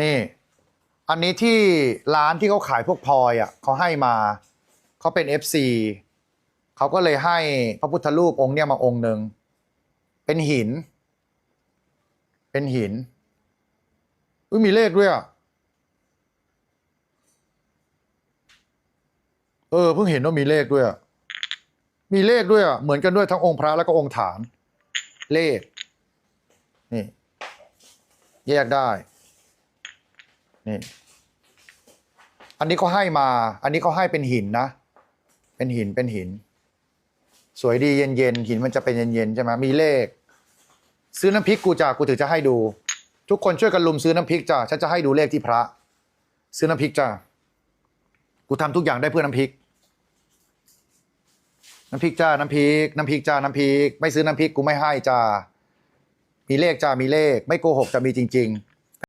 นี่ อันนี้ที่ร้านที่เขาขายพวกพลอยอะเขาให้มาเขาเป็น FC เขาก็เลยให้พระพุทธรูปองค์เนี่ยมาองค์หนึ่งเป็นหิน เป็นหินอุ้ยมีเลขด้วยอะเออเพิ่งเห็นว่ามีเลขด้วยอะมีเลขด้วยอะเหมือนกันด้วยทั้งองค์พระแล้วก็องค์ฐาน เลข นี่ แยกได้ นี่ อันนี้เขาให้มา อันนี้เขาให้เป็นหินนะ เป็นหินเป็นหิน สวยดีเย็นๆหินมันจะเป็นเย็นๆใช่ไหมมีเลข ซื้อน้ำพริกกูจ้ากูถือจะให้ดู ทุกคนช่วยกันลุมซื้อน้ำพริกจ้าฉันจะให้ดูเลขที่พระ ซื้อน้ำพริกจ้ากูทำทุกอย่างได้เพื่อน้ำพริกน้ำพริกจ้า น้ำพริก น้ำพริกจ้า น้ำพริก ไม่ซื้อน้ำพริกกูไม่ให้จ้า มีเลขจ้า มีเลข ไม่โกหกจะมีจริง ๆ